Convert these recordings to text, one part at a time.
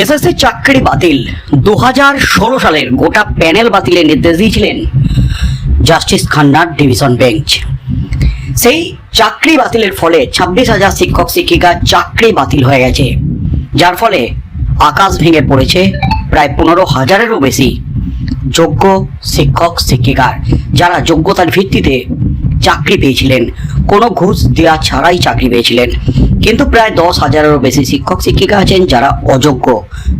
SSC চাকরি বাতিল। দু সালের গোটা প্যানেল বাতিলের নির্দেশ দিয়েছিলেন জাস্টিস খান্নার ডিভিশন বেঞ্চ। সেই চাকরি বাতিলের ফলে ছাব্বিশ হাজার শিক্ষক শিক্ষিকার চাকরি বাতিল হয়ে গেছে। যার ফলে আকাশ ভেঙে পড়েছে প্রায় পনেরো হাজারেরও বেশি যোগ্য শিক্ষক শিক্ষিকার, যারা যোগ্যতার ভিত্তিতে চাকরি পেয়েছিলেন। কোনো ঘুষ দেওয়া ছাড়াই চাকরি পেয়েছিলেন। কিন্তু প্রায় দশ হাজারেরও বেশি শিক্ষক, শিক্ষিকা আছেন যারা অযোগ্য,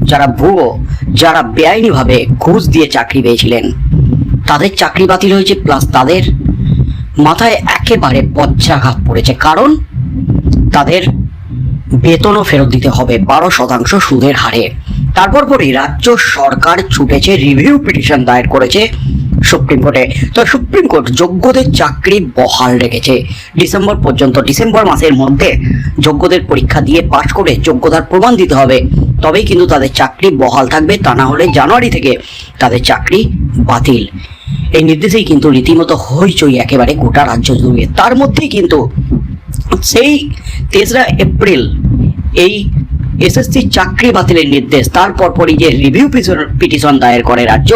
যারা ভুয়ো, যারা বেআইনিভাবে ঘুষ দিয়ে চাকরি পেয়েছিলেন। তাদের চাকরি বাতিল হয়েছে প্লাস তাদের মাথায় একেবারে পচ্ছাঘাত পড়েছে। কারণ তাদের বেতনও ফেরত দিতে হবে, বারো শতাংশ সুদের হারে। তারপর পরই রাজ্য সরকার ছুটেছে রিভিউ পিটিশন দায়ের করেছে। সুপ্রিম কোর্টে। তো সুপ্রিম কোর্ট যোগ্যদের চাকরি বহাল রেখেছে। ডিসেম্বর পর্যন্ত, ডিসেম্বর মাসের মধ্যে যোগ্যদের পরীক্ষা দিয়ে পাশ করে যোগ্যতার প্রমাণ দিতে হবে। তবেই কিন্তু তাদের চাকরি বহাল থাকবে, তা না হলে জানুয়ারি থেকে তাদের চাকরি বাতিল। এই নির্দেশেই কিন্তু রীতিমতো হইচই একেবারে গোটা রাজ্য জুড়ে। তার মধ্যেই কিন্তু সেই তেসরা এপ্রিল এই এসএসসি চাকরি বাতিলের নির্দেশ। তারপর পরই যে রিভিউ পিটিশন দায়ের করে রাজ্য,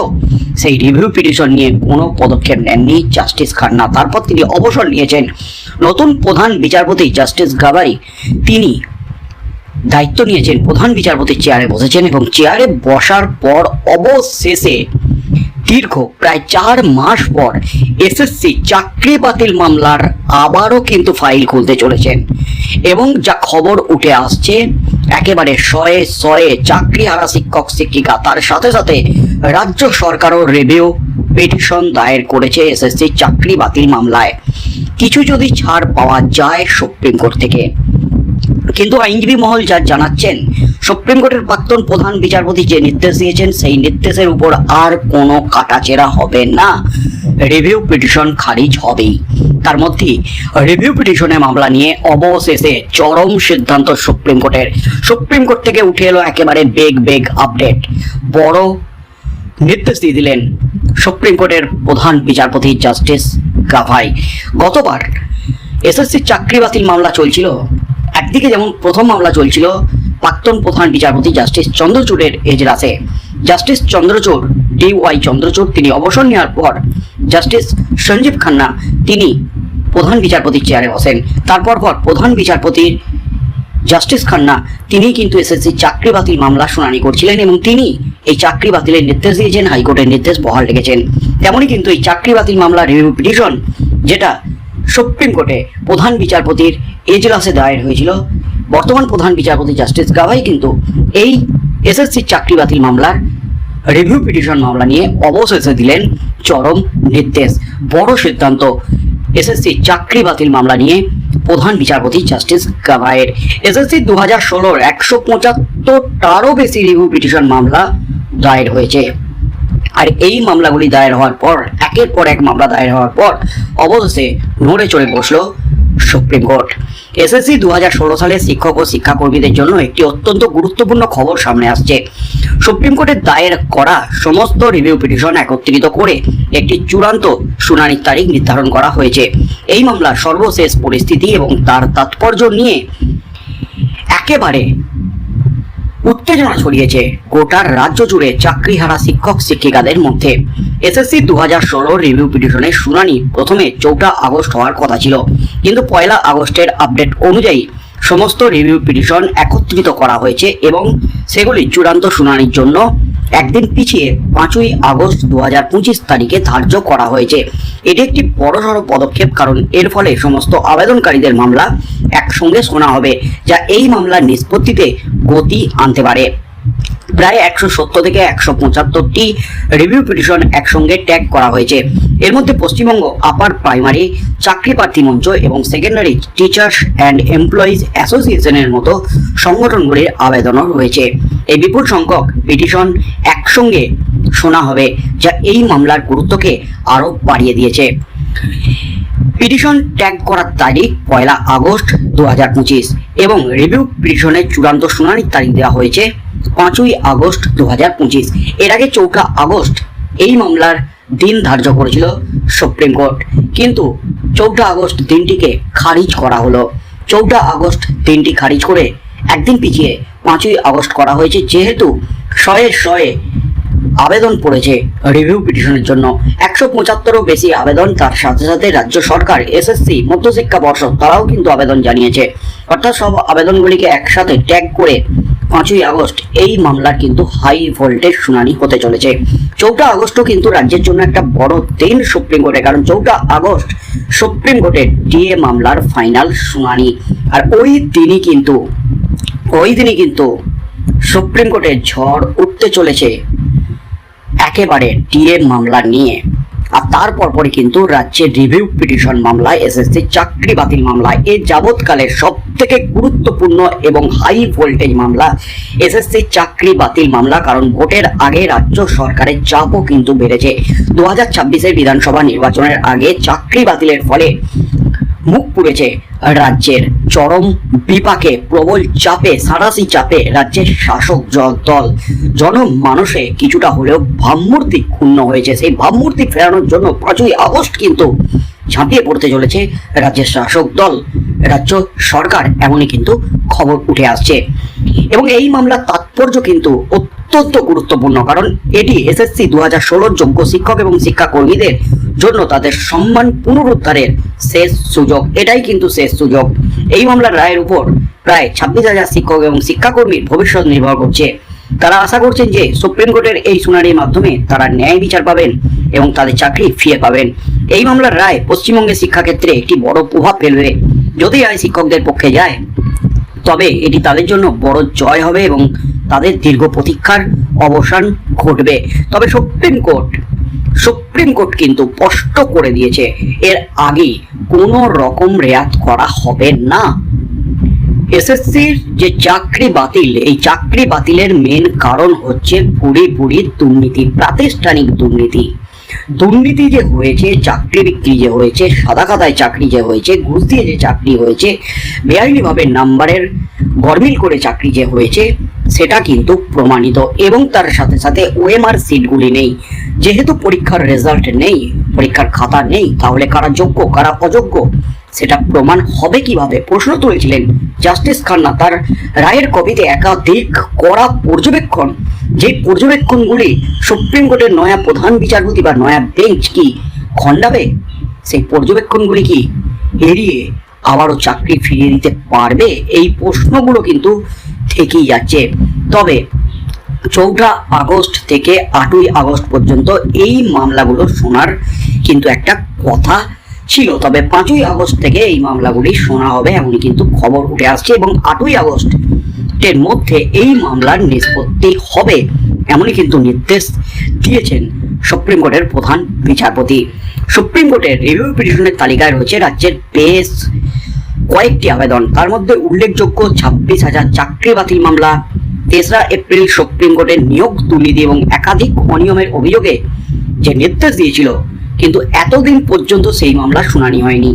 সেই রিভিউ পিটিশন নিয়ে কোনো পদক্ষেপ নেননি জাস্টিস খান্না। তারপর তিনি অবসর নিয়েছেন নতুন প্রধান বিচারপতি জাস্টিস গাবাই তিনি দায়িত্ব নিয়েছেন প্রধান বিচারপতির চেয়ারে বসেছেন এবং চেয়ারে বসার পর অবশেষে দীর্ঘ প্রায় চার মাস পর এসএসসি চাকরি বাতিল মামলার আবারও কিন্তু ফাইল খুলতে চলেছেন। এবং যা খবর উঠে আসছে একেবারে শয়ে শয়ে চাকরি হারা শিক্ষক, শিক্ষিকা, তার সাথে সাথে রাজ্য সরকারও রিভিউ পিটিশন দায়ের করেছে এসএসসি চাকরি বাতিল মামলায়। কিছু যদি ছাড় পাওয়া যায় সুপ্রিম কোর্ট থেকে। কিন্তু আইনজীবী মহল যা জানাচ্ছেন, সুপ্রিম কোর্টের প্রাক্তন প্রধান বিচারপতি যে নির্দেশ দিয়েছেন, সেই নির্দেশের উপর আর কোনো কাটাচেরা হবে না। রিভিউ পিটিশন খারিজ হবেই। তার মধ্যে রিভিউ পিটিশনে মামলা নিয়ে অবশেষে চরম সিদ্ধান্ত সুপ্রিম কোর্টের। সুপ্রিম কোর্ট থেকে উঠে এলো একেবারে বেগ বেগ আপডেট বড় নির্দেশ দিয়ে দিলেন সুপ্রিম কোর্টের প্রধান বিচারপতি জাস্টিস গাভাই। গতবার এসএসসি চাকরি বাতিল মামলা চলছিল। একদিকে যেমন প্রথম মামলা চলছিল, প্রাক্তন প্রধান বিচারপতি জাস্টিস চন্দ্রচূড়ের এজলাসে। Justice Chandrachud D Y Chandrachud, তিনি অবসর নেওয়ার পর জাস্টিস সঞ্জীব খান্না, তিনি প্রধান বিচারপতির চেয়ারে বসেন। তারপর পর প্রধান বিচারপতির জাস্টিস খান্না তিনি কিন্তু এসএসসি চাকরি বাতিল মামলা শুনানি করছিলেন এবং তিনি এই চাকরি বাতিলের নির্দেশ দিয়েছেন, হাইকোর্টের নির্দেশ বহাল রেখেছেন। তেমনই কিন্তু এই চাকরি বাতিল মামলা রিভিউ পিটিশন যেটা সুপ্রিম কোর্টে প্রধান বিচারপতির এজলাসে দায়ের হয়েছিল। বর্তমান প্রধান বিচারপতি জাস্টিস গাভাই কিন্তু এই এসএসসি চাকরি বাতিল মামলার রিভিউ পিটিশন মামলা নিয়ে অবশেষে দিলেন চরম নির্দেশ। বড় সিদ্ধান্ত, এসএসসি চাকরি বাতিল মামলা নিয়ে প্রধান বিচারপতি জাস্টিস গাভাইয়ের এসএসসি দু হাজার ষোলোর একশো পঁচাত্তরটারও বেশি রিভিউ পিটিশন মামলা দায়ের হয়েছে। আর এই মামলাগুলি দায়ের হওয়ার পর, একের পর এক মামলা দায়ের হওয়ার পর, অবশেষে নড়ে চড়ে বসল সুপ্রিম কোর্ট। এসএসসি দু হাজার ষোলো সালে শিক্ষক ও শিক্ষাকর্মীদের জন্য একটি অত্যন্ত গুরুত্বপূর্ণ খবর সামনে আসছে। সুপ্রিম কোর্টের দায়ের করা সমস্ত রিভিউ পিটিশন একত্রিত করে একটি চূড়ান্ত শুনানির তারিখ নির্ধারণ করা হয়েছে। এই মামলার সর্বশেষ পরিস্থিতি এবং তার তাৎপর্য নিয়ে একেবারে উত্তেজনা ছড়িয়েছে গোটার রাজ্য জুড়ে চাকরিহারা শিক্ষক শিক্ষিকাদের মধ্যে। এসএসসি দু হাজার ষোলো রিভিউ পিটিশনের শুনানি প্রথমে চৌঠা আগস্ট হওয়ার কথা ছিল। কিন্তু পয়লা আগস্টের আপডেট অনুযায়ী সমস্ত রিভিউ পিটিশন একত্রিত করা হয়েছে এবং সেগুলি চূড়ান্ত শুনানির জন্য একদিন পিছিয়ে পাঁচই আগস্ট দু হাজার পঁচিশ তারিখে ধার্য করা হয়েছে। এটি একটি বড়সড় পদক্ষেপ কারণ এর ফলে সমস্ত আবেদনকারীদের মামলা একসঙ্গে শোনা হবে, যা এই মামলার নিষ্পত্তিতে গতি আনতে পারে। প্রায় একশো সত্তর থেকে একশো পঁচাত্তরটি রিভিউ পিটিশন একসঙ্গে ট্যাগ করা হয়েছে। এর মধ্যে পশ্চিমবঙ্গ আপার প্রাইমারি চাকরি প্রার্থী মঞ্চ এবং সেকেন্ডারি টিচার্স অ্যান্ড এমপ্লয়িজ অ্যাসোসিয়েশনের মতো সংগঠনগুলির আবেদনও রয়েছে। এই বিপুল সংখ্যক পিটিশন একসঙ্গে শোনা হবে, যা এই মামলার গুরুত্বকে আরও বাড়িয়ে দিয়েছে। পিটিশন ট্যাগ করার তারিখ পয়লা আগস্ট দু হাজার পঁচিশ এবং রিভিউ পিটিশনের চূড়ান্ত শুনানির তারিখ দেওয়া হয়েছে পাঁচই আগস্ট দু হাজার পঁচিশ। এর আগে চৌঠা আগস্ট এই মামলার দিন ধার্য করেছিল সুপ্রিম কোর্ট। কিন্তু চৌঠা আগস্ট দিনটিকে খারিজ করা হলো। চৌঠা আগস্ট দিনটি খারিজ করে একদিন পিছিয়ে পাঁচই আগস্ট করা হয়েছে। যেহেতু শয়ে শয়ে আবেদন পড়েছে। রিভিউ পিটিশনের জন্য একশো পঁচাত্তরও বেশি আবেদন, তার সাথে সাথে রাজ্য সরকার, এসএসসি, মধ্যশিক্ষা পর্ষদ, তারাও কিন্তু আবেদন জানিয়েছে। অর্থাৎ সব আবেদনগুলিকে একসাথে ট্যাগ করে পাঁচই আগস্ট এই মামলার কিন্তু হাই ভোল্টেজ শুনানি হতে চলেছে। চৌঠা আগস্টও কিন্তু রাজ্যের জন্য একটা বড় দিন সুপ্রিম কোর্টে, কারণ চৌঠা আগস্ট সুপ্রিম কোর্টে ডিএ মামলার ফাইনাল শুনানি। আর ওই দিনই কিন্তু, ওই দিনই কিন্তু সুপ্রিম কোর্টে ঝড় উঠতে চলেছে। একেবারে ডিএ মামলা নিয়ে। আর তারপর পরে কিন্তু রাজ্যের রিভিউ পিটিশন মামলায় এসএসসি চাকরি বাতিল মামলায়। এ যাবৎকালের সব থেকে গুরুত্বপূর্ণ এবং হাই ভোল্টেজ মামলা, এসএসসি চাকরি বাতিল মামলা, কারণ ভোটের আগে রাজ্য সরকারের চাপও কিন্তু বেড়েছে। দু হাজার বিধানসভা নির্বাচনের আগে চাকরি বাতিলের ফলে মুখ পুড়েছে রাজ্যের চরম বিপাকে, প্রবল চাপে সারাসি চাপে রাজ্যের শাসক দল। জনমানসে কিছুটা হলেও ভাবমূর্তি ক্ষুণ্ণ হয়েছে। সেই ভাবমূর্তি ফেরানোর জন্য পাঁচই আগস্ট কিন্তু ঝাঁপিয়ে পড়তে চলেছে রাজ্যের শাসক দল। রাজ্য সরকার এমনই কিন্তু খবর উঠে আসছে। এবং এই মামলার তাৎপর্য কিন্তু অত্যন্ত গুরুত্বপূর্ণ, কারণ এটি এসএসসি দু হাজার ষোলোর যোগ্য শিক্ষক এবং শিক্ষাকর্মীদের জন্য তাদের সম্মান পুনরুদ্ধারের শেষ সুযোগ। এটাই কিন্তু শেষ সুযোগ। এই মামলার রায়ের উপর প্রায় ছাব্বিশ হাজার শিক্ষক এবং শিক্ষাকর্মীর ভবিষ্যৎ নির্ভর করছে। তারা আশা করছেন যে সুপ্রিম কোর্টের এই শুনানির মাধ্যমে তারা ন্যায় বিচার পাবেন এবং তাদের চাকরি ফিরে পাবেন। এই মামলার রায় পশ্চিমবঙ্গের শিক্ষাক্ষেত্রে একটি বড় প্রভাব ফেলবে। যদি আয় শিক্ষকদের পক্ষে যায়, তবে এটি তাদের জন্য বড় জয় হবে এবং তাদের দীর্ঘ প্রতীক্ষার অবসান ঘটবে। তবে সুপ্রিম কোর্ট সুপ্রিম কোর্ট কিন্তু স্পষ্ট করে দিয়েছে, এর আগে কোনো রকম রেয়াত করা হবে না। এসএসসির যে চাকরি বাতিল, এই চাকরি বাতিলের মেন কারণ হচ্ছে পুরি পুরি দুর্নীতি, প্রাতিষ্ঠানিক দুর্নীতি। দুর্নীতি যে হয়েছে চাকরি বিক্রি যে হয়েছে, সাদা খাতায় চাকরি যে হয়েছে, ঘুষ দিয়ে যে চাকরি হয়েছে, বেআইনিভাবে নাম্বারের গরমিল করে চাকরি যে হয়েছে, সেটা কিন্তু প্রমাণিত এবং তার সাথে সাথে ওএমআর সিটগুলি নেই। যেহেতু পরীক্ষার রেজাল্ট নেই, পরীক্ষার খাতা নেই, তাহলে কারা যোগ্য, কারা অযোগ্য? সেটা প্রমাণ হবে কীভাবে? প্রশ্ন তুলেছিলেন জাস্টিস খান্না। তার রায়ের কপিতে একাধিক করা পর্যবেক্ষণ। যে পর্যবেক্ষণগুলি সুপ্রিম কোর্টের নয়া প্রধান বিচারপতি বা নয়া বেঞ্চ কি খণ্ডাবে, সেই পর্যবেক্ষণগুলি কি এড়িয়ে আবারও চাকরি ফিরিয়ে দিতে পারবে? এই প্রশ্নগুলো কিন্তু থেকেই যাচ্ছে। তবে চৌঠা আগস্ট থেকে আটই আগস্ট পর্যন্ত এই মামলাগুলো শোনার কিন্তু একটা কথা ছিল। তবে পাঁচই আগস্ট থেকে এই মামলাগুলি শোনা হবে এমন কিন্তু খবর উঠে আসছে এবং আটই আগস্ট এর মধ্যে এই মামলার নিষ্পত্তি হবে এমনই কিন্তু নির্দেশ দিয়েছেন সুপ্রিম কোর্টের প্রধান বিচারপতি। সুপ্রিম কোর্টের রিভিউ পিটিশনের তালিকায় রয়েছে রাজ্যের বেশ কয়েকটি আবেদন। তার মধ্যে উল্লেখযোগ্য ছাব্বিশ হাজার চাকরি বাতিল মামলা, তেসরা এপ্রিল সুপ্রিম কোর্টের নিয়োগ দুর্নীতি এবং একাধিক অনিয়মের অভিযোগে যে নির্দেশ দিয়েছিল কিন্তু এতদিন পর্যন্ত সেই মামলা শুনানি হয়নি।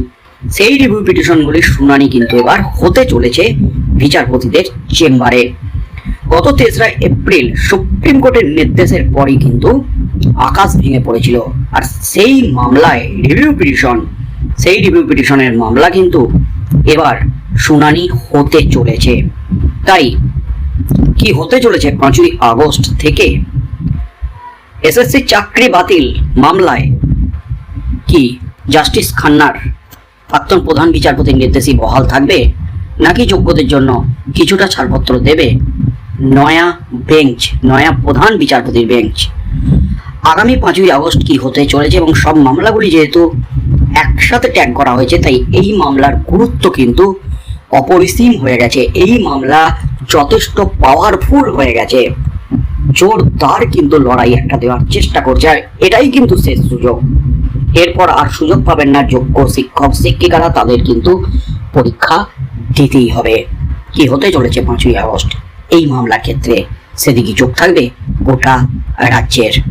সেই রিভিউ পিটিশনগুলির শুনানি কিন্তু এবার হতে চলেছে বিচারপতিদের চেম্বারে। গত তেসরা এপ্রিল সুপ্রিম কোর্টের নির্দেশের পরই কিন্তু আকাশ ভেঙে পড়েছিল। আর সেই মামলায় রিভিউ পিটিশন সেই রিভিউ পিটিশনের মামলা কিন্তু এবার শুনানি হতে চলেছে। তাই কি হতে চলেছে পাঁচই আগস্ট থেকে? এসএসসি চাকরি বাতিল মামলায় কি জাস্টিস খান্নার প্রাক্তন প্রধান বিচারপতির নির্দেশই বহাল থাকবে নাকি যোগ্যদের জন্য কিছুটা ছাড়পত্র দেবে? নয়া বেঞ্চ, নয়া প্রধান বিচারপতির বেঞ্চ। আগামী পাঁচই আগস্ট কি হতে চলেছে এবং সব মামলাগুলি যেহেতু একসাথে ট্যাগ করা হয়েছে, তাই এই মামলার গুরুত্ব কিন্তু অপরিসীম হয়ে গেছে। এই মামলা যথেষ্ট পাওয়ারফুল হয়ে গেছে। জোরদার কিন্তু লড়াই একটা দেওয়ার চেষ্টা করছে, আর এটাই কিন্তু শেষ সুযোগ। এরপর আর সুযোগ পাবেন না যোগ্য শিক্ষক, শিক্ষিকারা, তাদের কিন্তু পরীক্ষা দিতেই হবে। কি হতে চলেছে পাঁচই আগস্ট? এই মামলার ক্ষেত্রে সেদিকে যোগ থাকবে গোটা রাজ্যের।